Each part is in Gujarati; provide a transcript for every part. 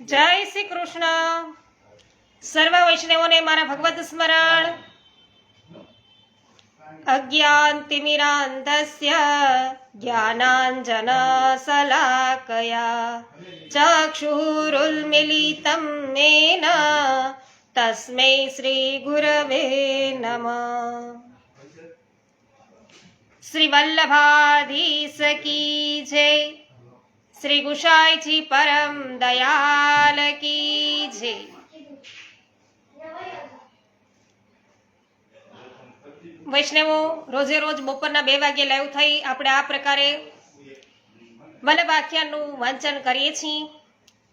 જય શ્રી કૃષ્ણ. સર્વ વૈષ્ણવોને મારા ભગવત સ્મરણ. અજ્ઞાન તિમિરાંધસ્ય જ્ઞાનાંજન સલાકયા ચક્ષુરુન્મિલિतं મેન. તસ્મૈ શ્રી ગુરવે નમ. શ્રી વલ્લભાધીશ કી જય. શ્રી ગુસાઈજી પરમ દયાલ કી જય. વૈષ્ણવો, રોજે રોજ બપોરના બે વાગે લાઈવ થઈ આપણે આ પ્રકારે વલ્લભ આખ્યાનનું વાંચન કરીએ છીએ.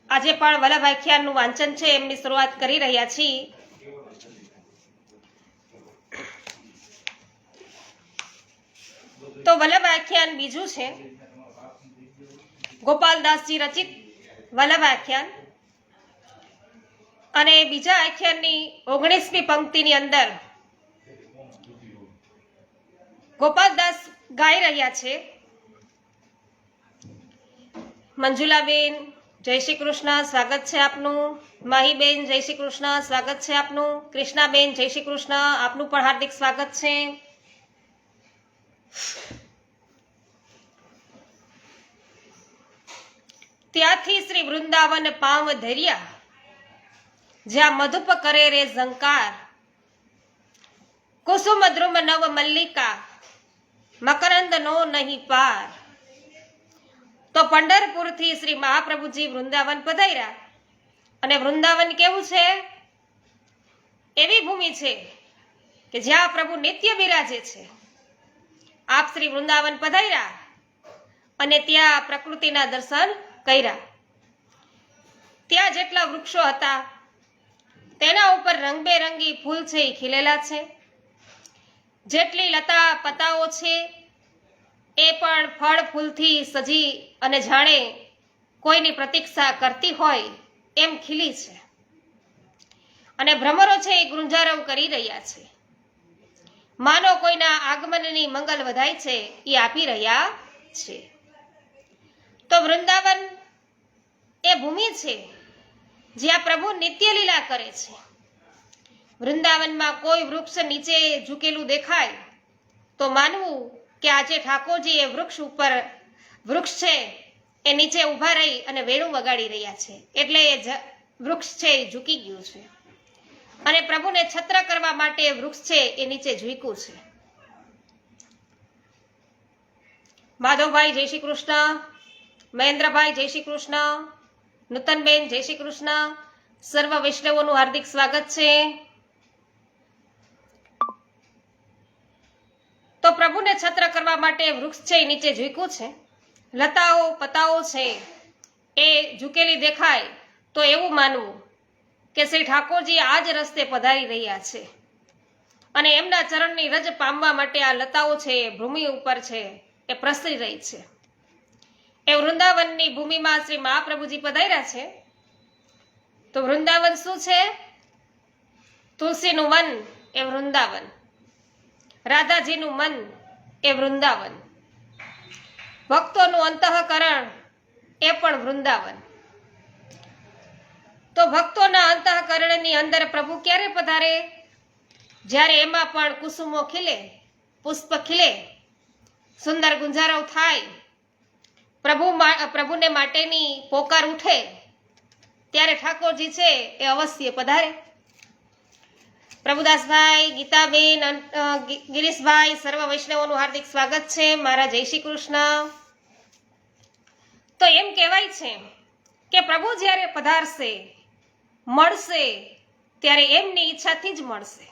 આજે પણ વલ્લભ આખ્યાનનું વાંચન છે એમની શરૂઆત કરી રહ્યા છીએ. તો વલ્લભ આખ્યાન બીજું છે. ગોપાલદાસજી રચિત વલ્લભ આખ્યાન. અને બીજા આખ્યાનની ઓગણીસમી પંક્તિની અંદર ગોપાલદાસ ગાઈ રહ્યા છે. મંજુલાબેન, જય શ્રી કૃષ્ણ, સ્વાગત છે આપનું. માહીબેન, જય શ્રી કૃષ્ણ, સ્વાગત છે આપનું. કૃષ્ણાબેન, જય શ્રી કૃષ્ણ, આપનું પણ હાર્દિક સ્વાગત છે. ત્યાંથી શ્રી વૃંદાવન પાવ ધર્યા. જ્યાં મધુપ કરે રે ઝંકાર, કુસુમ દ્રુમ નવ મલ્લિકા મકરંદ નો નહીં પાર. તો પંઢરપુરથી શ્રી મહાપ્રભુજી વૃંદાવન પધાર્યા. અને વૃંદાવન કેવું છે? એવી ભૂમિ છે કે જ્યાં પ્રભુ નિત્ય બિરાજે છે. આપ શ્રી વૃંદાવન પધાર્યા અને ત્યાં પ્રકૃતિના દર્શન કર્યા. ત્યાં જેટલા વૃક્ષો હતા, તેના ઉપર રંગબેરંગી ફૂલ છે એ ખીલેલા છે. જેટલી લતા પતાઓ છે, એ પણ ફળ ફૂલથી સજી અને જાણે કોઈની પ્રતીક્ષા કરતી હોય એમ ખીલી છે. અને ભ્રમરો છે એ ગુંજારવ કરી રહ્યા છે. માનો કોઈના આગમનની મંગલ વધાય છે એ આપી રહ્યા છે. તો વૃંદાવન એ ભૂમિ છે, જ્યાં પ્રભુ નિત્ય લીલા કરે છે. વૃંદાવનમાં કોઈ વૃક્ષ નીચે ઝૂકેલું દેખાય, તો માનવું કે આજે ઠાકોરજી એ વૃક્ષ ઉપર, વૃક્ષ છે, એ નીચે ઊભા રહી અને વેણું વગાડી રહ્યા છે. એટલે એ વૃક્ષ છે, એ ઝૂકી ગયું છે. અને પ્રભુને છત્ર કરવા માટે વૃક્ષ છે, એ નીચે ઝૂક્યું છે. માધવભાઈ, જય શ્રી કૃષ્ણ. મહેન્દ્રભાઈ, જય શ્રી કૃષ્ણ. નૂતનબેન, જય શ્રી કૃષ્ણ. સર્વ વૈષ્ણવોનું હાર્દિક સ્વાગત છે. તો પ્રભુને છત્ર કરવા માટે વૃક્ષ છે એ નીચે ઝૂક્યું છે. લતાઓ, પતાઓ છે. એ ઝૂકેલી દેખાય તો એવું માનવું કે શ્રી ઠાકોરજી આ જ રસ્તે પધારી રહ્યા છે. અને એમના ચરણની રજ પામવા માટે આ લતાઓ છે ભૂમિ ઉપર છે, એ પ્રસરી રહી છે. એ વૃંદાવનની ભૂમિમાં શ્રી મહાપ્રભુજી પધાર્યા છે. તો વૃંદાવન શું છે? તુલસીનું વન એ વૃંદાવન. રાધાજીનું મન એ વૃંદાવન. ભક્તોનું અંતઃકરણ એ પણ વૃંદાવન. તો ભક્તોના અંતઃકરણની અંદર પ્રભુ ક્યારે પધારે? જ્યારે એમાં પણ કુસુમો ખીલે, પુષ્પ ખીલે, સુંદર ગુંજારો થાય પ્રભુ પ્રભુને માટેની પોકાર ઉઠે, ત્યારે ઠાકોરજી છે એ અવશ્ય પધારે. પ્રભુદાસભાઈ, ગીતાબેન ગિરીશભાઈ, સર્વ વૈષ્ણવોનું હાર્દિક સ્વાગત છે. મારા જય શ્રી કૃષ્ણ. તો એમ કહેવાય છે કે પ્રભુ જ્યારે પધારશે, મળશે, ત્યારે એમની ઈચ્છાથી જ મળશે.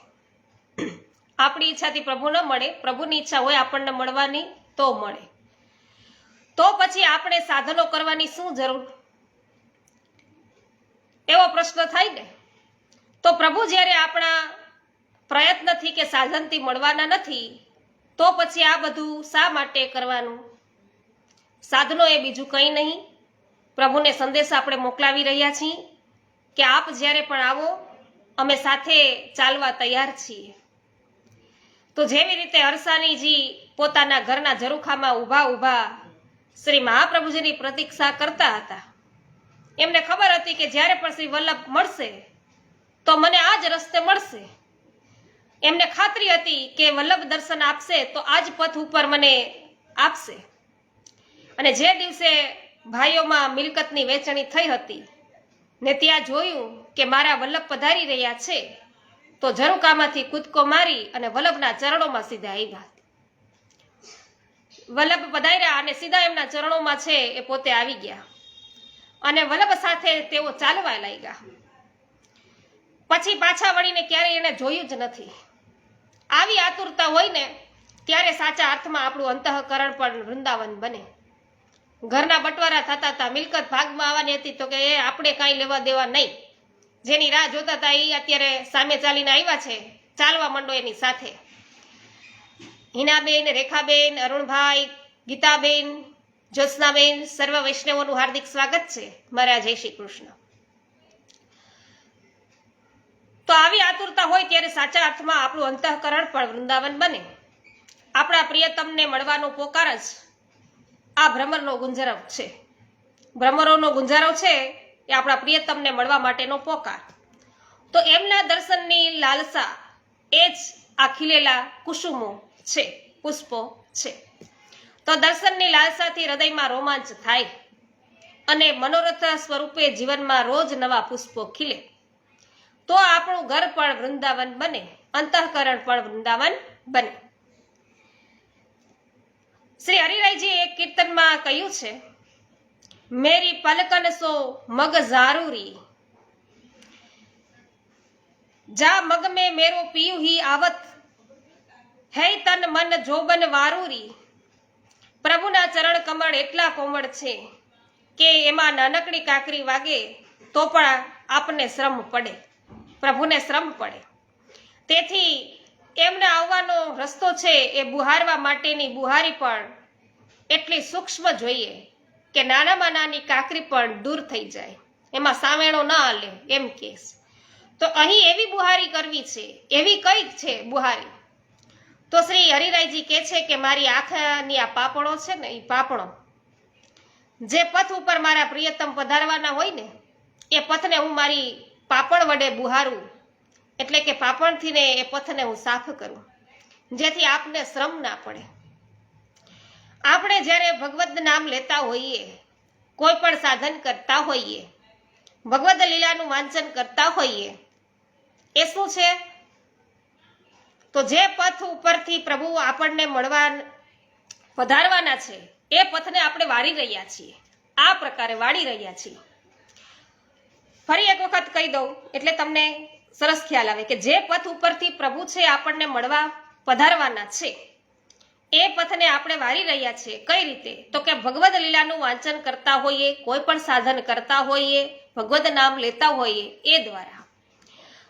આપણી ઈચ્છાથી પ્રભુ ન મળે, પ્રભુની ઈચ્છા હોય આપણને મળવાની તો મળે. તો પછી આપણે સાધનો કરવાની શું જરૂર? એવો પ્રશ્ન થાય ને? તો પ્રભુ જ્યારે આપણા પ્રયત્નથી કે સાધનથી મળવાના નથી, તો પછી આ બધું શા માટે કરવાનું? સાધનો એ બીજું કંઈ નહીં. પ્રભુને સંદેશ આપણે મોકલાવી રહ્યા છીએ કે આપ જ્યારે પણ આવો, અમે સાથે ચાલવા તૈયાર છીએ. તો જેવી રીતે હરસાનીજી પોતાના ઘરના ઝરૂખામાં ઊભા ઊભા શ્રી મહાપ્રભુજીની પ્રતીક્ષા કરતા હતા. એમને ખબર હતી કે જ્યારે પણ શ્રી વલ્લભ મળશે, તો મને આ જ રસ્તે મળશે. એમને ખાતરી હતી કે વલ્લભ દર્શન આપશે, તો આ જ પથ ઉપર મને આપશે. અને જે દિવસે ભાઈઓમાં મિલકતની વેચણી થઈ હતી, ને ત્યાં જોયું કે મારા વલ્લભ પધારી રહ્યા છે, તો ઝરૂકામાંથી કૂદકો મારી અને વલ્લભના ચરણોમાં સીધા આવ્યા. વલ્લભ પધાર્યા અને સીધા એમના ચરણોમાં છે એ પોતે આવી ગયા. અને વલ્લભ સાથે તેઓ ચાલવા લાગ્યા. પછી પાછા વળીને ક્યારેય એને જોયું જ નથી. આવી આતુરતા હોય ને ત્યારે સાચા અર્થમાં આપણું અંતઃકરણ પણ વૃંદાવન બને. ઘરના બટવારા થતા હતા. મિલકત ભાગમાં આવવાની હતી તો કે એ આપણે કાંઈ લેવા દેવા નહીં. જેની રાહ જોતા હતા એ અત્યારે સામે ચાલીને આવ્યા છે. ચાલવા માંડો એની સાથે. હિનાબેન, રેખાબેન, અરુણભાઈ, ગીતાબેન, જ્યોત્સનાબેન, સર્વ વૈષ્ણવોનું હાર્દિક સ્વાગત છે મારા જય શ્રી કૃષ્ણ. તો આવી આતુરતા હોય ત્યારે સાચા અર્થમાં આપણું અંતઃકરણ પણ વૃંદાવન બને. આપણા પ્રિયતમને મળવાનો પોકાર જ આ ભ્રમરનો ગુંજરાવ છે. ભ્રમરોનો ગુંજારો છે એ આપણા પ્રિયતમને મળવા માટેનો પોકાર. તો એમના દર્શનની લાલસા એ જ આ ખીલેલા કુસુમો છે, પુષ્પો છે. તો દર્શનની લાલસાથી હૃદયમાં રોમાંચ થાય અને મનોરથ સ્વરૂપે જીવનમાં રોજ નવા પુષ્પો ખીલે. તો આપણું ઘર પણ વૃંદાવન બને, અંતઃકરણ પણ વૃંદાવન બને. શ્રી હરિરાયજીએ એક કીર્તનમાં કહ્યું છે, મેરી પલકન સો મગ ઝારૂરી. જા મગ મેં મેરો પીયું હી આવત હે તન મન જોબન વારૂરી. પ્રભુના ચરણ કમળ એટલા કોમળ છે કે એમાં નાનકડી કાકરી વાગે તો પણ આપને શ્રમ પડે. પ્રભુને શ્રમ પડે. તેથી એમને આવવાનો રસ્તો છે એ બુહારવા માટેની બુહારી પણ એટલી સૂક્ષ્મ જોઈએ કે નાનામાં નાની કાકરી પણ દૂર થઈ જાય. એમાં સાવેણો ન હાલે એમ કેસ તો અહીં એવી બુહારી કરવી છે, એવી કઈ છે બુહારી. તો શ્રી હરિરાયજી કહે છે કે મારી આંખની આ પાપણો છે ને એ પાપણો, જે પથ ઉપર મારા પ્રિયતમ પધારવાના હોય ને, એ પથને હું મારી પાપણ વડે બુહારું. એટલે કે પાપણથી ને એ પથને હું સાફ કરું. જેથી આપને શ્રમ ના પડે. આપણે જ્યારે ભગવદ્ નામ લેતા હોઈએ, કોઈ પણ સાધન કરતા હોઈએ, ભગવદ લીલાનું વાંચન કરતા હોઈએ, એ શું છે? તો જે પથ ઉપરથી પ્રભુ આપણને મળવા પધારવાના છે, એ પથને આપણે વાળી રહ્યા છીએ. આ પ્રકારે વાળી રહ્યા છીએ. ફરી એક વખત કહી દઉં, એટલે તમને સરસ ખ્યાલ આવે કે જે પથ ઉપરથી પ્રભુ છે આપણને મળવા, પધારવાના છે, એ પથને આપણે વારી રહ્યા છીએ. કઈ રીતે? તો કે ભગવદ લીલાનું વાંચન કરતા હોઈએ, કોઈ પણ સાધન કરતા હોઈએ, ભગવદ નામ લેતા હોઈએ, એ દ્વારા.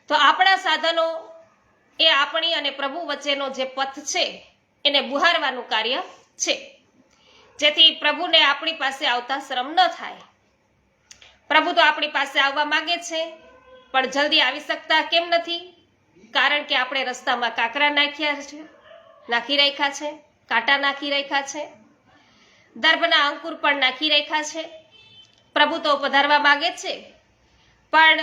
તો આપણા સાધનો એ આપણી અને પ્રભુ વચ્ચેનો જે પથ છે, એને બુહારવાનું કાર્ય છે. જેથી પ્રભુને આપણી પાસે આવતા શ્રમ ન થાય. પ્રભુ તો આપણી પાસે આવવા માંગે છે, પણ જલ્દી આવી શકતા કેમ નથી? કારણ કે આપણે રસ્તામાં કાંકરા નાખ્યા છે, નાખી રાખ્યા છે, કાંટા નાખી રાખ્યા છે દર્ભના અંકુર પણ નાખી રાખ્યા છે. પ્રભુ તો પધારવા માંગે છે, પણ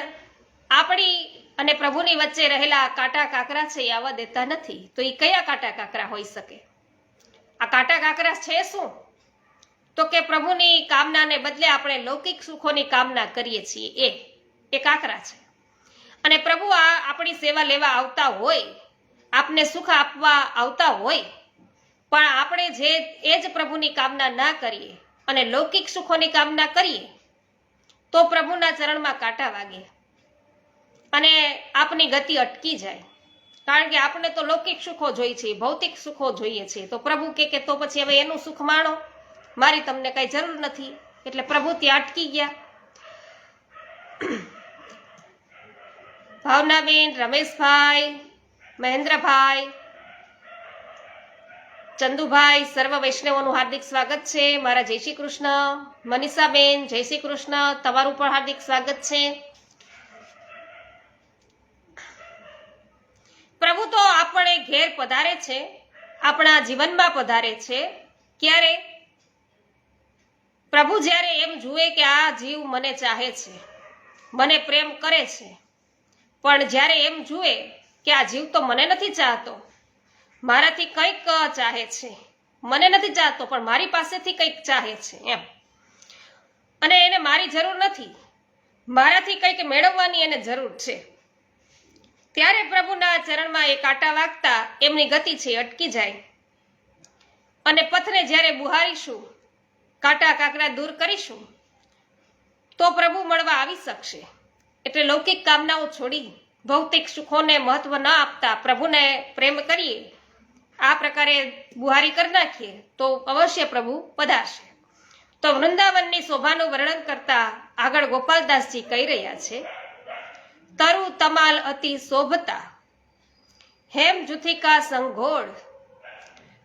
આપણી અને પ્રભુની વચ્ચે રહેલા કાંટા કાંકરા છે એ આવવા દેતા નથી. તો એ કયા કાંટા કાંકરા હોઈ શકે? આ કાંટા કાંકરા છે શું? તો કે પ્રભુની કામનાને બદલે આપણે લૌકિક સુખોની કામના કરીએ છીએ એ એ કાંકરા છે. અને પ્રભુ આ આપણી સેવા લેવા આવતા હોય, આપને સુખ આપવા આવતા હોય, પણ આપણે જે, એ જ પ્રભુની કામના ના કરીએ અને લૌકિક સુખોની કામના કરીએ, તો પ્રભુના ચરણમાં કાંટા વાગે. અને આપની ગતિ અટકી જાય. કારણ કે આપણે તો લૌકિક સુખો જોઈએ છીએ, ભૌતિક સુખો જોઈએ છે તો પ્રભુ કે કે તો પછી હવે એનું સુખ માણો. મારી તમને કઈ જરૂર નથી. એટલે પ્રભુ ત્યાં અટકી ગયા. ભાવનાબેન, રમેશભાઈ, મહેન્દ્રભાઈ, ચંદુભાઈ, સર્વ વૈષ્ણવોનું હાર્દિક સ્વાગત છે. મારા જય શ્રી કૃષ્ણ. મનીષાબેન, જય શ્રી કૃષ્ણ. તમારું પણ હાર્દિક સ્વાગત છે. પ્રભુ તો આપણે ઘેર પધારે છે, આપણા જીવનમાં પધારે છે. ક્યારે? પ્રભુ જ્યારે એમ જુએ કે આ જીવ મને ચાહે છે, મને પ્રેમ કરે છે, પણ જ્યારે એમ જુએ કે આ જીવ તો મને નથી ચાહતો, મારાથી કંઈક ચાહે છે. મને નથી ચાહતો, પણ મારી પાસેથી કંઈક ચાહે છે, એમ. અને એને મારી જરૂર નથી. મારાથી કંઈક મેળવવાની એને જરૂર છે. ત્યારે પ્રભુના ચરણમાં એ કાંટા વાગતા એમની ગતિ છે અટકી જાય. અને પથને જ્યારે બુહારીશું, કાંટા કાંકરા દૂર કરીશું, તો પ્રભુ મળવા આવી શકશે. એટલે લૌકિક કામનાઓ છોડી ભૌતિક સુખોને મહત્વ ન આપતા પ્રભુને પ્રેમ કરીએ, આ પ્રકારે બુહારી કરી નાખીએ, તો અવશ્ય પ્રભુ પધારશે. તો વૃંદાવનની શોભાનું વર્ણન કરતા આગળ ગોપાલદાસજી કહી રહ્યા છે તરુ તમાલ અતિ શોભતા. હેમ જુથિકા સંઘોળ.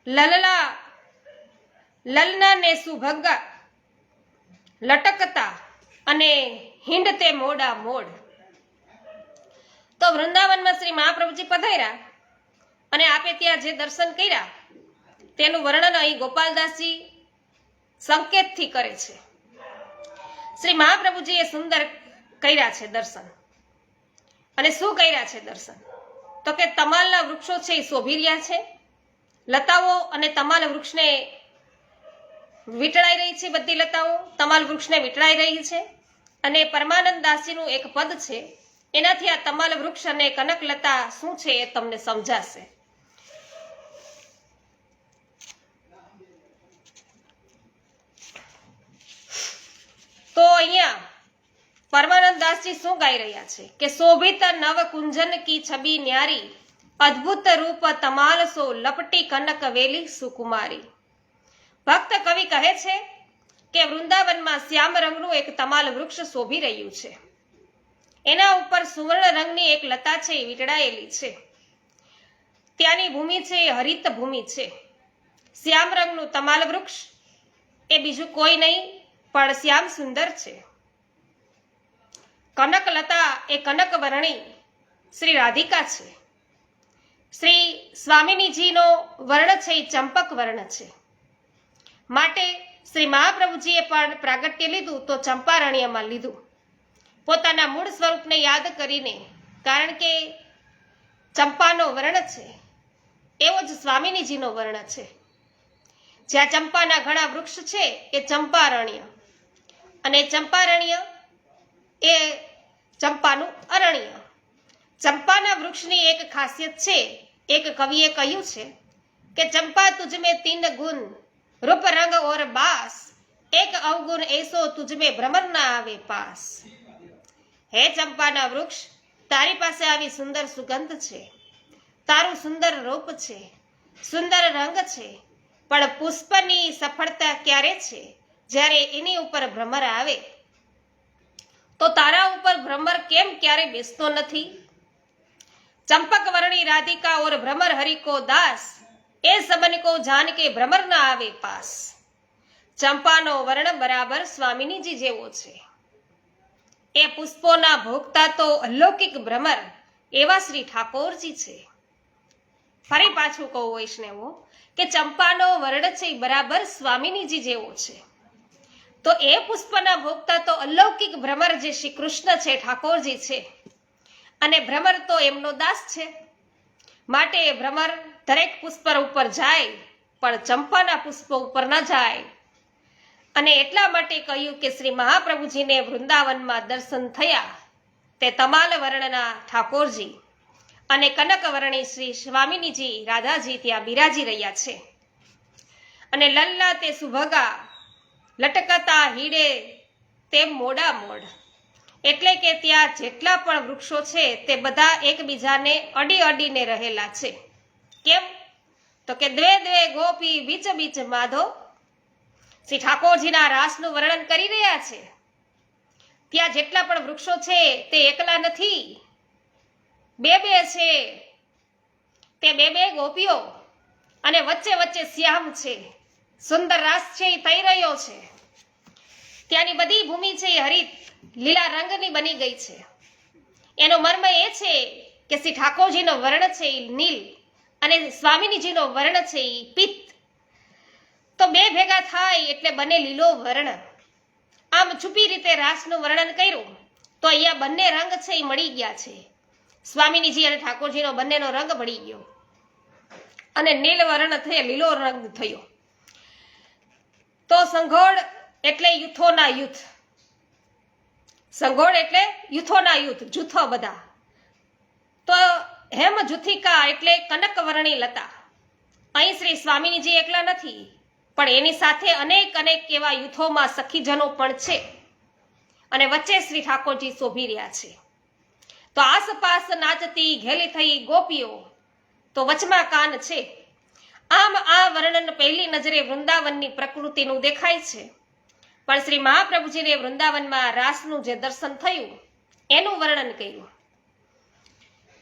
લલલા, લલના ને સુભગા. લટકતા અને હિંડ તે મોડા મોડ. તો વૃંદાવનમાં શ્રી મહાપ્રભુજી પધાર્યા અને આપે ત્યાં જે દર્શન કર્યા, તેનું વર્ણન અહીં ગોપાલદાસજી સંકેતથી કરે છે. શ્રી મહાપ્રભુજીએ સુંદર કર્યા છે દર્શન. અને શું કર્યા છે દર્શન? તો કે તમાલના વૃક્ષો છે એ શોભી રહ્યા છે. લતાઓ અને તમાલ વૃક્ષને વીંટળાઈ રહી છે બધી લતાઓ. તમાલ વૃક્ષને વીંટળાઈ રહી છે. અને પરમાનંદ દાસીનું એક પદ છે. એનાથી આ તમાલ વૃક્ષ અને કનકલતા શું છે એ તમને સમજાશે. તો અહીંયા પરમાનંદ દાસજી શું ગાઈ રહ્યા છે? કે શોભિત નવ કુંજન કી છબી ન્યારી, અદ્ભુત રૂપ તમાલ સો લપટી કનક વેલી સુકુમારી. ભક્ત કવિ કહે છે કે વૃંદાવનમાં શ્યામ રંગનું એક તમાલ વૃક્ષ શોભી રહ્યું છે. એના ઉપર સુવર્ણ રંગની એક લતા છે એ વીંટળાયેલી છે. ત્યાંની ભૂમિ છે એ હરિત ભૂમિ છે. શ્યામ રંગનું તમાલ વૃક્ષ એ બીજું કોઈ નહીં, પણ શ્યામ સુંદર છે. કનકલતા એ કનકવર્ણી શ્રી રાધિકા છે. શ્રી સ્વામિનીજીનો વર્ણ છે, એ ચંપક વર્ણ છે. માટે શ્રી મહાપ્રભુજીએ પણ પ્રાગટ્ય લીધું તો ચંપારણ્યમાં લીધું. પોતાના મૂળ સ્વરૂપને યાદ કરીને, કારણ કે ચંપાનો વર્ણ છે, એવો જ સ્વામિનીજીનો વર્ણ છે. જ્યાં ચંપાના ઘણા વૃક્ષ છે, એ ચંપારણ્ય. અને ચંપારણ્ય ચંપાનું અરણ્ય. ચંપાના વૃક્ષની એક ખાસિયત છે, એક કવિએ કહ્યું છે કે ચંપા તુજમે તીન ગુણ, રૂપ રંગ ઓર બાસ, એક અવગુણ એસો તુજમે ભ્રમર ના આવે પાસ. હે ચંપાના વૃક્ષ, તારી પાસે આવી સુંદર સુગંધ છે. તારું સુંદર રૂપ છે, સુંદર રંગ છે, પણ પુષ્પની સફળતા ક્યારે છે? જ્યારે એની ઉપર ભ્રમર આવે તો તારા ઉપર ભ્રમર કેમ ક્યારે બેસતો નથી? ચંપક વર્ણી રાધિકા ઓર ભ્રમર હરિકો દાસ, એ સબન કો જાન કે ભ્રમર ના આવે પાસ. ચંપાનો વર્ણ બરાબર સ્વામિનીજી જેવો છે. એ પુષ્પોના ભોગતા તો અલૌકિક ભ્રમર એવા શ્રી ઠાકોરજી છે. ફરી પાછું કહું વૈષ્ણવો, કે ચંપાનો વર્ણ છે બરાબર સ્વામિનીજી જેવો છે. તો એ પુષ્પના ભોગતા તો અલૌકિક ભ્રમર જે શ્રી કૃષ્ણ છે, ઠાકોરજી છે. અને ભ્રમર તો એમનો દાસ છે. માટે ભ્રમર દરેક પુષ્પ ઉપર જાય, પણ ચંપાના પુષ્પ ઉપર ન જાય. અને એટલા માટે કહ્યું કે શ્રી મહાપ્રભુજીને વૃંદાવનમાં દર્શન થયા, તે તમાલ વર્ણના ઠાકોરજી અને કનક વર્ણી શ્રી સ્વામિનીજી રાધાજી ત્યાં બિરાજી રહ્યા છે. અને લલ્લા તે સુભગા લટકતા હીડે તેમ મોડા મોડ. એટલે કે ત્યાં જેટલા પણ વૃક્ષો છે તે બધા એકબીજાને અડી અડીને રહેલા છે. કેમ? તો કે દ્વે દ્વે ગોપી બીચ બીચ માધો. શ્રી ઠાકોરજીના રાસનું વર્ણન કરી રહ્યા છે. ત્યાં જેટલા પણ વૃક્ષો છે તે એકલા નથી. બે બે છે. તે બે બે ગોપીઓ અને વચ્ચે વચ્ચે શ્યામ છે. સુંદર રાસ છે, એ થઈ રહ્યો છે. ત્યાંની બધી ભૂમિ છે, એ હરિત લીલા રંગની બની ગઈ છે. એનો મર્મ એ છે કે શ્રી ઠાકોરજીનો વર્ણ છે, એ નીલ અને સ્વામિનીજીનો વર્ણ છે, એ પિત્ત. તો બે ભેગા થાય એટલે બને લીલો વર્ણ. આમ છુપી રીતે રાસનું વર્ણન કર્યું, તો અહીંયા બંને રંગ છે, એ મળી ગયા છે. સ્વામિનીજી અને ઠાકોરજીનો બંનેનો રંગ મળી ગયો. અને નીલ વર્ણ થયે, લીલો રંગ થયો. તો સંઘોળ એટલે યુથોના યુથ. સંઘોળ એટલે યુથોના યુથ, જૂથો બધા. તો હેમ જુથિકા એટલે કનકવર્ણી લતા. અહીં શ્રી સ્વામીનીજી એકલા નથી, પણ એની સાથે અનેક અનેક એવા યુથોમાં સખીજનો પણ છે. અને વચ્ચે શ્રી ઠાકોરજી શોભી રહ્યા છે. તો આસપાસ નાચતી, ઘેલી થઈ ગોપીઓ, તો વચમાં કાન છે. આમ આ વર્ણન પહેલી નજરે વૃંદાવનની પ્રકૃતિનું દેખાય છે. પણ શ્રી મહાપ્રભુજીને વૃંદાવનમાં રાસનું જે દર્શન થયું, એનું વર્ણન કર્યું.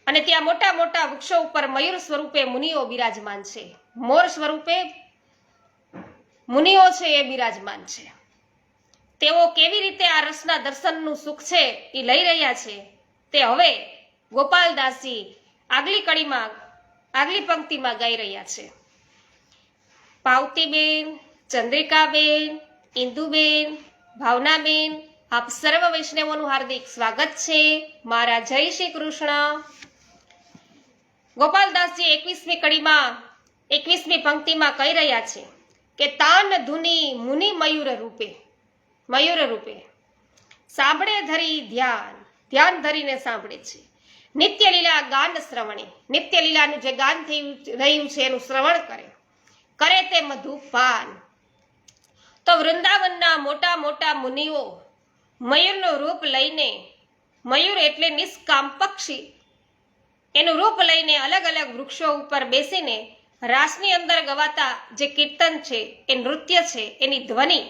અને ત્યાં મોટા મોટા વૃક્ષો ઉપર મયુર સ્વરૂપે મુનિઓ બિરાજમાન છે. મોર સ્વરૂપે મુનિઓ છે એ બિરાજમાન છે. તેઓ કેવી રીતે આ રસના દર્શનનું સુખ છે એ લઈ રહ્યા છે, તે હવે ગોપાલદાસજી આગલી કડીમાં, આગલી પંક્તિમાં ગાઈ રહ્યા છે. પાવતીબેન, ચંદ્રિકાબેન, ઇન્દુબેન, ભાવનાબેન, આપ સર્વ વૈષ્ણવોનું હાર્દિક સ્વાગત છે. મારા જય શ્રી કૃષ્ણ. ગોપાલદાસજી એકવીસમી કડીમાં, એકવીસમી પંક્તિમાં કહી રહ્યા છે કે તાન ધુની મુનિ મયુર રૂપે મયુર રૂપે સાંભળે ધરી ધ્યાન ધ્યાન ધરીને સાંભળે છે. નિત્ય લીલા ગાન શ્રવણે નિત્ય લીલાનું જે ગાન થયું, રહ્યું છે એનું શ્રવણ કરે. કરે તે મધુપાન. તો વૃંદાવનના મોટા મોટા મુનિઓ મયુરનું રૂપ લઈને, મયુર એટલે નિષ્કામ પક્ષી, એનું રૂપ લઈને અલગ અલગ વૃક્ષો ઉપર બેસીને રાસની અંદર ગવાતા જે કીર્તન છે, એ નૃત્ય છે, એની ધ્વનિ,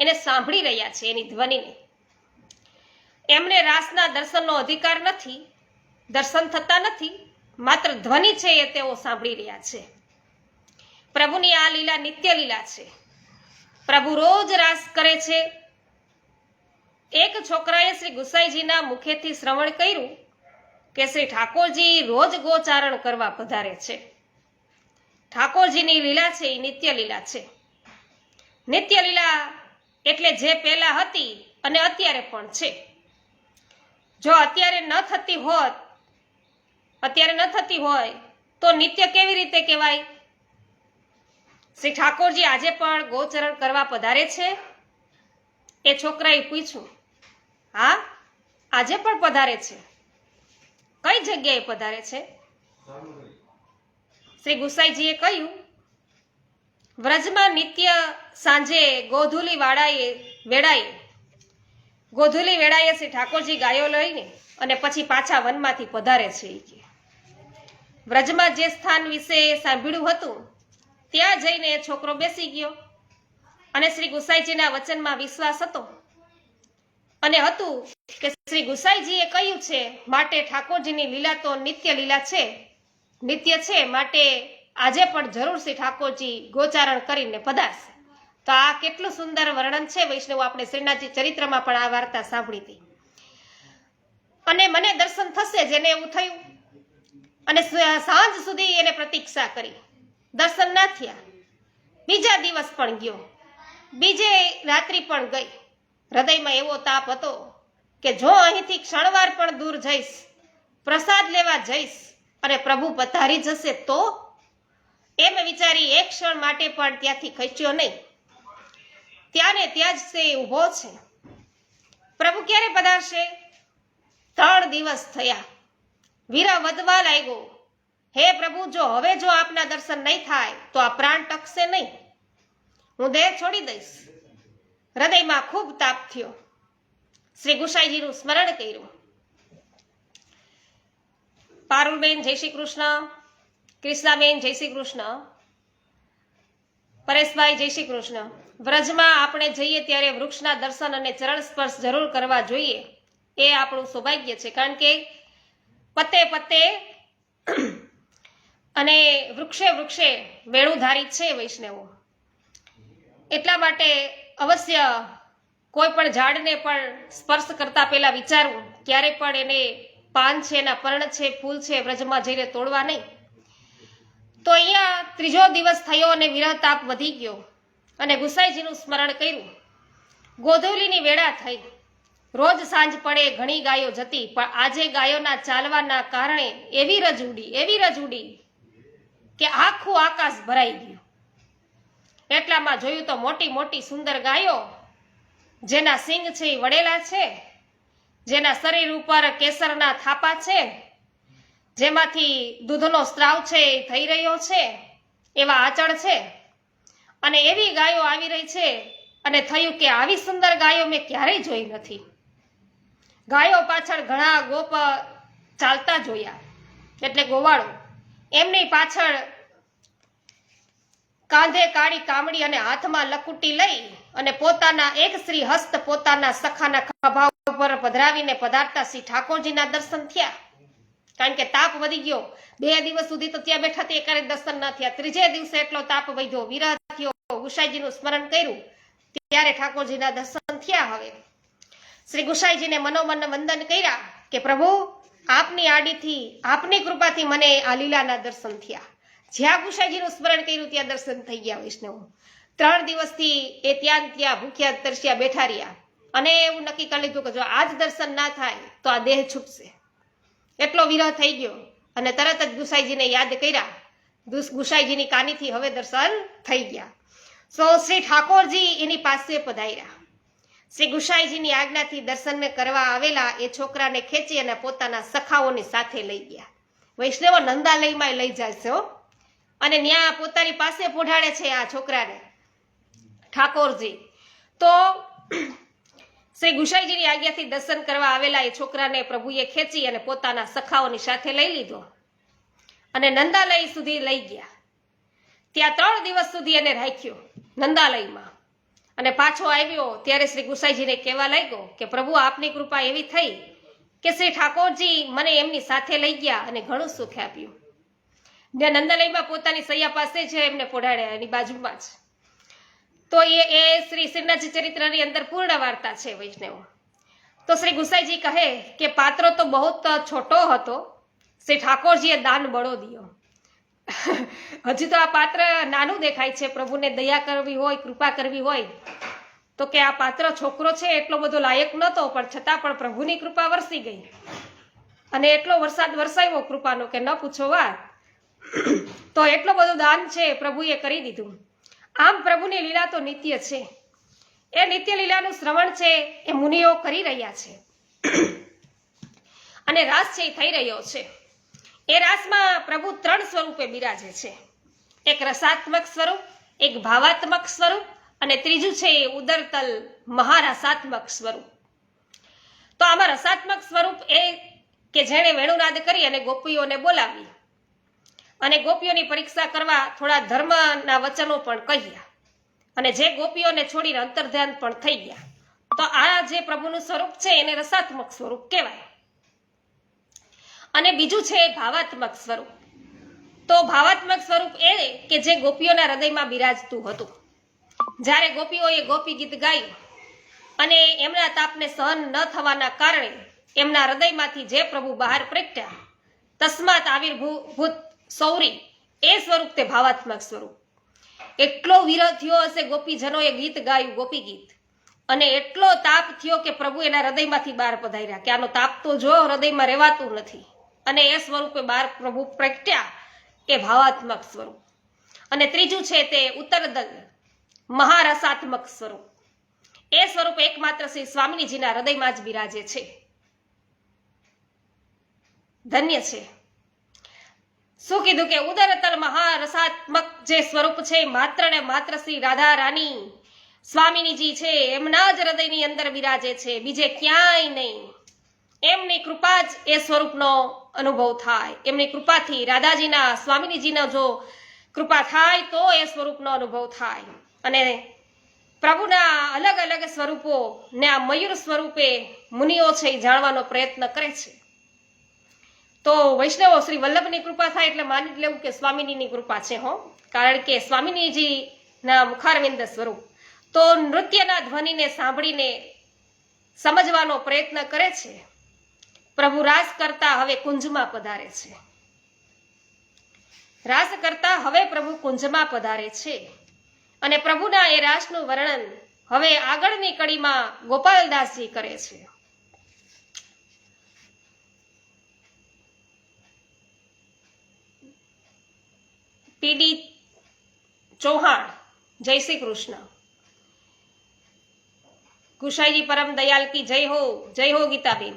એને સાંભળી રહ્યા છે, એની ધ્વનિને. એમને રાસના દર્શનનો અધિકાર નથી, દર્શન થતા નથી, માત્ર ધ્વનિ છે એ તેઓ સાંભળી રહ્યા છે. પ્રભુની આ લીલા નિત્ય લીલા છે. પ્રભુ રોજ રાસ કરે છે. એક છોકરાએ શ્રી ગુસાઈજીના મુખેથી શ્રવણ કર્યું કે શ્રી ઠાકોરજી રોજ ગોચારણ કરવા પધારે છે. ઠાકોરજીની લીલા છે, એ નિત્ય લીલા છે. નિત્ય લીલા એટલે જે પહેલા હતી અને અત્યારે પણ છે. જો અત્યારે ન થતી હોત, અત્યારે ન થતી હોય, તો નિત્ય કેવી રીતે કહેવાય? શ્રી ઠાકોરજી આજે પણ ગોચરણ કરવા પધારે છે. એ છોકરાએ પૂછ્યું, હા, આજે પણ પધારે છે? કઈ જગ્યાએ પધારે છે? શ્રી ગુસાઈજીએ કહ્યું, વ્રજમાં નિત્ય સાંજે ગોધુલી વાળાએ વેળાએ. ગોધુલી વેળાએ શ્રી ઠાકોરજી ગાયો લઈને અને પછી પાછા વનમાંથી પધારે છે વ્રજમાં જે સ્થાન વિશે સાંભળ્યું હતું ત્યાં જઈને એ છોકરો બેસી ગયો. અને શ્રી ગુસાઈજીના વચનમાં વિશ્વાસ હતો. અને હતું કે શ્રી ગુસાઈજીએ કહ્યું છે, માટે ઠાકોરજીની લીલા તો નિત્ય લીલા છે. નિત્ય છે, માટે આજે પણ જરૂર શ્રી ઠાકોરજી ગોચારણ કરીને પધારશે. તો આ કેટલું સુંદર વર્ણન છે વૈષ્ણવ, આપણે શ્રીનાથજી ચરિત્રમાં પણ આ વાર્તા સાંભળી હતી. અને મને દર્શન થશે જેને એવું થયું. અને સાંજ સુધી એને પ્રતીક્ષા કરી. દર્શન ના થયા. બીજા દિવસ પણ ગયો. બીજે રાત્રિ પણ ગઈ. હૃદયમાં એવો તાપ હતો કે જો અહીંથી ક્ષણવાર પણ દૂર જઈશ, પ્રસાદ લેવા જઈશ અને પ્રભુ પધારી જશે તો? એમ વિચારી એક ક્ષણ માટે પણ ત્યાંથી ખસ્યો નહીં. ત્યાં ને ત્યાં જ તે ઊભો છે. પ્રભુ ક્યારે પધારશે? ત્રણ દિવસ થયા. વીરા વધવા લાગ્યો. હે પ્રભુ, જો હવે જો આપના દર્શન નહીં થાય, તો આ પ્રાણ ટકશે નહીં. હું દેહ છોડી દઈશ. હૃદયમાં ખૂબ તાપ થયો. શ્રી ગુસાઈજીનું સ્મરણ કર્યું. પારુલબેન, જય શ્રી કૃષ્ણ. કૃષ્ણાબેન જય શ્રી કૃષ્ણ. પરેશભાઈ, જય શ્રી કૃષ્ણ. વ્રજમાં આપણે જઈએ ત્યારે વૃક્ષના દર્શન અને ચરણ સ્પર્શ જરૂર કરવા જોઈએ. એ આપણું સૌભાગ્ય છે. કારણ કે પતે પતે અને વૃક્ષે વૃક્ષે વેણુધારી છે વૈષ્ણવો. એટલા માટે અવશ્ય કોઈ પણ ઝાડને પણ સ્પર્શ કરતા પહેલા વિચારવું, ક્યારે પણ એને પાન છે એના પર્ણ છે, ફૂલ છે, વ્રજમાં જઈને તોડવા નહીં. તો અહીંયા ત્રીજો દિવસ થયો અને વિરહ તાપ વધી ગયો અને ગુસાઈજીનું સ્મરણ કર્યું. ગોધૂલીની વેળા થઈ. રોજ સાંજ પડે ઘણી ગાયો જતી, પણ આજે ગાયોના ચાલવાના કારણે એવી રજ ઉડી, એવી રજ ઉડી. કે આખું આકાશ ભરાઈ ગયું. એટલામાં જોયું તો મોટી મોટી સુંદર ગાયો, જેના સિંગ છે એ વળેલા છે, જેના શરીર ઉપર કેસરના થાપા છે, જેમાંથી દૂધનો સ્ત્રાવ છે એ થઈ રહ્યો છે, એવા આચળ છે. અને એવી ગાયો આવી રહી છે અને થયું કે આવી સુંદર ગાયો મેં ક્યારેય જોઈ નથી. ગાયો પાછળ ઘણા ગોપ ચાલતા જોયા. એટલે ગોવાળો, એમની પાછળ કાંધે કાળી કામડી અને હાથમાં લકુટી લઈ અને પોતાના એક શ્રી હસ્ત પોતાના સખાના ખભા ઉપર પધરાવીને પધારતા શ્રી ઠાકોરજીના દર્શન થયા. કારણ કે તાપ વધી ગયો. બે દિવસ સુધી તો ત્યાં બેઠા તે એકારે દર્શન ન થયા. ત્રીજે દિવસે એટલો તાપ વધ્યો, વિરહ થયો, ગુસાઈજીનું સ્મરણ કર્યું. ત્યારે ઠાકોરજીના દર્શન થયા હવે. શ્રી ગુસાઈજીને મનોમન વંદન કર્યા કે પ્રભુ, આપની આડીથી, આપની કૃપાથી મને આ લીલાના દર્શન થયા. જ્યાં ગુસાઈજીનું સ્મરણ કર્યું, ત્યાં દર્શન થઈ ગયા વૈષ્ણવ. ત્રણ દિવસથી એ ત્યાં ત્યાં ભૂખ્યા, તરસ્યા, બેઠા રહ્યા. અને એવું નક્કી કરી લીધું કે જો આજ દર્શન ના થાય, તો આ દેહ છૂટશે. એટલો વિરહ થઈ ગયો અને તરત જ ગુસાઈજીને યાદ કર્યા. ગુસ- ગુસાઈજીની કાનીથી હવે દર્શન થઈ ગયા. સો શ્રી ઠાકોરજી એની પાસે પધાર્યા. શ્રી ગુસાઈજીની આજ્ઞાથી દર્શન કરવા આવેલા એ છોકરાને ખેંચી અને પોતાના સખાઓની સાથે લઈ ગયા. વૈષ્ણવો નંદાલયમાં લઈ જાય છે અને ત્યાં પોતાની પાસે પોઢાડે છે આ છોકરાને. ઠાકોરજી. તો શ્રી ગુસાઈજીની આજ્ઞાથી દર્શન કરવા આવેલા એ છોકરાને પ્રભુએ ખેંચી અને પોતાના સખાઓની સાથે લઈ લીધો. અને નંદાલય સુધી લઈ ગયા. ત્યાં ત્રણ દિવસ સુધી એને રાખ્યો નંદાલયમાં. અને પાછો આવ્યો ત્યારે શ્રી ગુસાઈજીને કહેવા લાગ્યો કે પ્રભુ આપની કૃપા એવી થઈ કે શ્રી ઠાકોરજી મને એમની સાથે લઈ ગયા અને ઘણું સુખ આપ્યું. ને નંદાલયમાં પોતાની સૈયા પાસે છે, એમને પોઢાડ્યા એની બાજુમાં જ. તો એ એ શ્રી શ્રીનાથજી ચરિત્રની અંદર પૂર્ણ વાર્તા છે વૈષ્ણવ. તો શ્રી ગુસાઈજી કહે કે પાત્રો તો બહુ છોટો હતો. શ્રી ઠાકોરજીએ દાન બળો દિયો. હજી તો આ પાત્ર નાનું દેખાય છે, પ્રભુને દયા કરવી હોય, કૃપા કરવી હોય. તો કે આ પાત્ર છોકરો છે, એટલો બધો લાયક નહોતો, પણ છતાં પણ પ્રભુની કૃપા વરસી ગઈ. અને એટલો વરસાદ વરસાવ્યો કૃપાનો કે ન પૂછો વાત. તો એટલો બધો દાન છે પ્રભુએ કરી દીધું. આમ પ્રભુની લીલા તો નિત્ય છે. એ નિત્ય લીલાનું શ્રવણ છે એ મુનિઓ કરી રહ્યા છે. અને રાસ છે એ થઈ રહ્યો છે. એ રાસમાં પ્રભુ ત્રણ સ્વરૂપે બિરાજે છે. એક રસાત્મક સ્વરૂપ, એક ભાવાત્મક સ્વરૂપ અને ત્રીજું છે એ ઉદરતલ મહારસાત્મક સ્વરૂપ. તો આમાં રસાત્મક સ્વરૂપ એ કે જેણે વેણુનાદ કરી અને ગોપીઓને બોલાવી. અને ગોપીઓની પરીક્ષા કરવા થોડા ધર્મના વચનો પણ કહ્યા. અને જે ગોપીઓને છોડીને અંતર્ધ્યાન પણ થઈ ગયા. તો આ જે પ્રભુનું સ્વરૂપ છે એને રસાત્મક સ્વરૂપ કહેવાય. અને બીજું છે ભાવાત્મક સ્વરૂપ. તો ભાવાત્મક સ્વરૂપ એ કે જે ગોપીઓના હૃદયમાં બિરાજતું હતું. જ્યારે ગોપીઓએ ગોપી ગીત ગાયું અને એમના તાપને સહન ન થવાના કારણે એમના હૃદયમાંથી જે પ્રભુ બહાર પ્રગટ્યા, તસ્માત આવિર્ભૂત સૌરી, એ સ્વરૂપ તે ભાવાત્મક સ્વરૂપ. એટલો વિરહ થયો હશે ગોપીજનોએ ગીત ગાયું, ગોપી ગીત. અને એટલો તાપ થયો કે પ્રભુ એના હૃદયમાંથી બહાર પધાર્યા. કે આનો તાપ તો જો હૃદયમાં રહેવાતું નથી. અને એ સ્વરૂપે બહાર પ્રભુ પ્રગટ્યા, એ ભાવાત્મક સ્વરૂપ. અને ત્રીજું છે તે ઉત્તરદલ, મહારસાત્મક સ્વરૂપ. એ સ્વરૂપ એકમાત્ર શ્રી સ્વામિનીજીના હૃદયમાં જ બિરાજે છે. ધન્ય છે. શું કીધું કે ઉદરતલ મહારસાત્મક જે સ્વરૂપ છે, માત્ર ને માત્ર શ્રી રાધા રાની સ્વામિનીજી છે, એમના જ હૃદયની અંદર બિરાજે છે, બીજે ક્યાંય નહીં. એમની કૃપા જ એ સ્વરૂપનો અનુભવ થાય. એમની કૃપાથી રાધાજીના સ્વામિનીજીનો જો કૃપા થાય, તો એ સ્વરૂપનો અનુભવ થાય. અને પ્રભુના અલગ અલગ સ્વરૂપો ને આ મયુર સ્વરૂપે મુનિઓ છે એ જાણવાનો પ્રયત્ન કરે છે. તો વૈષ્ણવો શ્રી વલ્લભની કૃપા થાય એટલે માની લેવું કે સ્વામિનીની કૃપા છે, હો. કારણ કે સ્વામિનીજીના મુખારવિંદ સ્વરૂપ. તો નૃત્યના ધ્વનિને સાંભળીને સમજવાનો પ્રયત્ન કરે છે. પ્રભુ રાસ કરતા હવે કુંજમાં પધારે છે. રાસ કરતા હવે પ્રભુ કુંજમાં પધારે છે. અને પ્રભુના એ રાસનું વર્ણન હવે આગળની કડીમાં ગોપાલદાસજી કરે છે. પીડી ચૌહાણ જય શ્રી કૃષ્ણ ગુસાઈજી પરમ દયાલ કી જય હો જય હો ગીતાબેન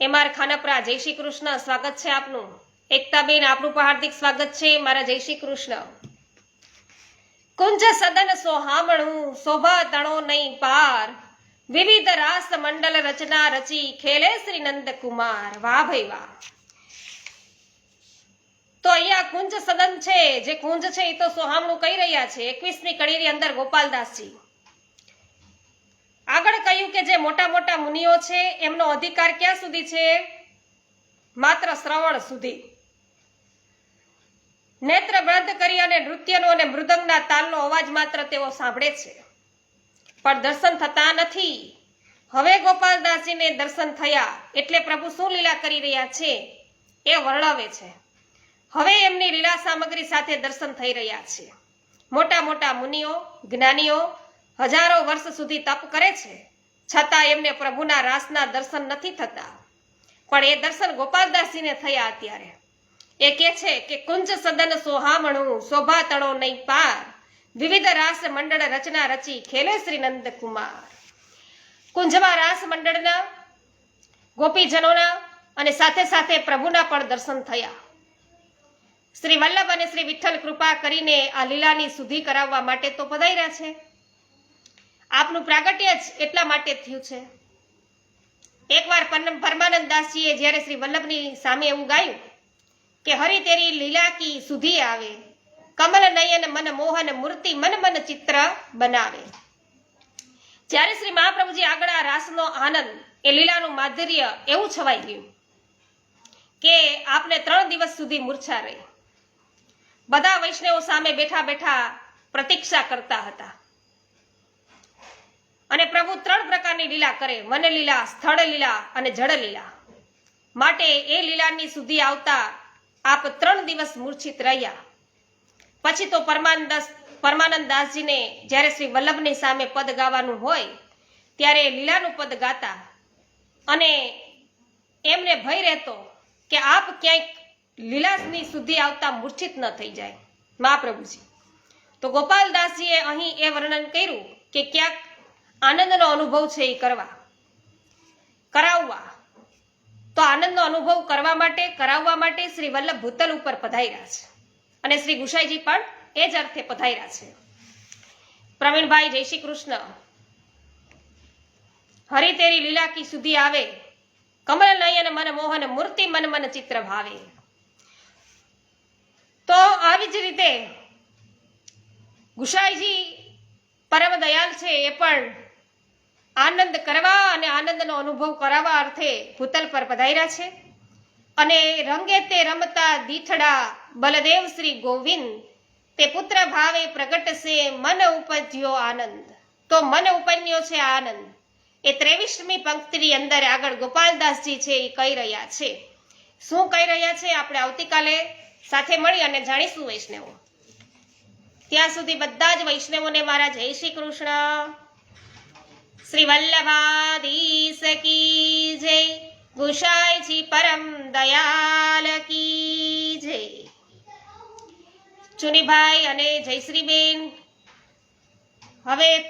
એમ આર ખાનપરા જય શ્રી કૃષ્ણ સ્વાગત છે આપનું એકતાબેન આપનું પણ હાર્દિક સ્વાગત છે મારા જય શ્રી કૃષ્ણ। કુંજ સદન સોહામણું, શોભા તણો નહીં પાર। વિવિધ રાસ મંડલ રચના રચી ખેલે શ્રી નંદ કુમાર વાહ ભાઈ વાહ। તો અહીંયા કુંજ સદન છે. જે કુંજ છે એ તો સોહામણું કહી રહ્યા છે. એકવીસમી કડીની અંદર ગોપાલદાસજી. આગળ કહ્યું કે જે મોટા મોટા મુનિઓ છે, એમનો અધિકાર ક્યાં સુધી છે? માત્ર શ્રવણ સુધી. નેત્ર બંધ કરી અને નૃત્યનો અને મૃદંગના તાલનો અવાજ માત્ર તેઓ સાંભળે છે. પણ દર્શન થતા નથી. હવે ગોપાલદાસજીને દર્શન થયા. એટલે પ્રભુ શું લીલા કરી રહ્યા છે? એ વર્ણવે છે. હવે એમની લીલા સામગ્રી સાથે દર્શન થઈ રહ્યા છે. મોટા મોટા મુનિઓ, જ્ઞાનીઓ હજારો વર્ષ સુધી તપ કરે છે. છતાં એમને પ્રભુના રાસના દર્શન નથી થતા. પણ એ દર્શન ગોપાલદાસજીને થયા અત્યારે. એ કે છે કે કુંજ સદન સોહામણું શોભા તણો નહીં પાર. વિવિધ રાસ મંડળ રચના રચી ખેલે શ્રી નંદ કુંજમાં રાસ મંડળના ગોપીજનોના અને સાથે સાથે પ્રભુના પણ દર્શન થયા. શ્રી વલ્લભ અને શ્રી વિઠ્ઠલ કૃપા કરીને આ લીલાની શુદ્ધિ કરાવવા માટે તો પધાર્યા છે. આપનું પ્રાગટ્ય જ એટલા માટે થયું છે. એકવાર પરમ- પરમાનંદ દાસજીએ જ્યારે શ્રી વલ્લભની સામે એવું ગાયું કે હરી તેરી લીલા કી સુધી આવે, કમલ નયન મન મોહન મૂર્તિ મન મન ચિત્ર બનાવે. જ્યારે શ્રી મહાપ્રભુજી આગળ આ રાસનો આનંદ, એ લીલાનું માધુર્ય એવું છવાઈ ગયું કે આપને ત્રણ દિવસ સુધી મૂર્છા રહી. બધા વૈષ્ણવો સામે બેઠા બેઠા પ્રતીક્ષા કરતા હતા. અને પ્રભુ ત્રણ પ્રકારની લીલા કરે વન લીલા, સ્થળ લીલા અને જળ લીલા. માટે એ લીલાની સુધી આવતા આપ ત્રણ દિવસ મૂર્છિત રહ્યા. પછી તો પરમાનદાસ પરમાનંદ દાસજીને જ્યારે શ્રી વલ્લભની સામે પદ ગાવાનું હોય, ત્યારે લીલાનું પદ ગાતા. અને એમને ભય રહેતો કે આપ ક્યાંક લીલાની સુધી આવતા મૂર્છિત ન થઈ જાય. મહાપ્રભુજી, તો ગોપાલદાસજીએ અહીં એ વર્ણન કર્યું કે ક્યાંક આનંદનો અનુભવ છે એ કરવા. કરાવવા. તો આનંદનો અનુભવ કરવા માટે, કરાવવા માટે શ્રી વલ્લભ ભૂતલ ઉપર પધાર્યા છે. અને શ્રી ગુસાઈજી પણ એ જ અર્થે પધાર્યા છે. પ્રવીણભાઈ, જય શ્રી કૃષ્ણ. હરિ તેરી લીલા સુધી આવે. કમલ નયન મન મોહન મૂર્તિ મન મન ચિત્ર ભાવે. તો આવી જ રીતે ગુસાઈજી પરમ દયાલ છે એ પણ આનંદ કરવા અને આનંદનો અનુભવ કરાવવા અર્થે ભૂતલ પર પધાર્યા છે. અને રંગે તે રમતા દીઠડા બલદેવ શ્રી ગોવિંદ, તે પુત્ર ભાવે પ્રગટશે મન ઉપજ્યો આનંદ. તો મન ઉપન્યો છે આનંદ. એ ત્રેવીસમી પંક્તિની અંદર આગળ ગોપાલદાસજી છે એ કહી રહ્યા છે. શું કહી રહ્યા છે? આપણે આવતીકાલે સાથે મળી અને જાણીશું વૈષ્ણવો. ત્યાં સુધી બધા જ વૈષ્ણવોને મારા જય શ્રી કૃષ્ણ. શ્રી વલ્લભાધીશ કી જય. ગુસાઈજી પરમ દયાલ કી જય. ચુનીભાઈ અને જયશ્રીબેન, હવે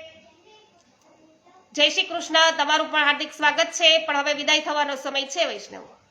જય શ્રી કૃષ્ણ. તમારું પણ હાર્દિક સ્વાગત છે, પણ હવે વિદાય થવાનો સમય છે વૈષ્ણવ.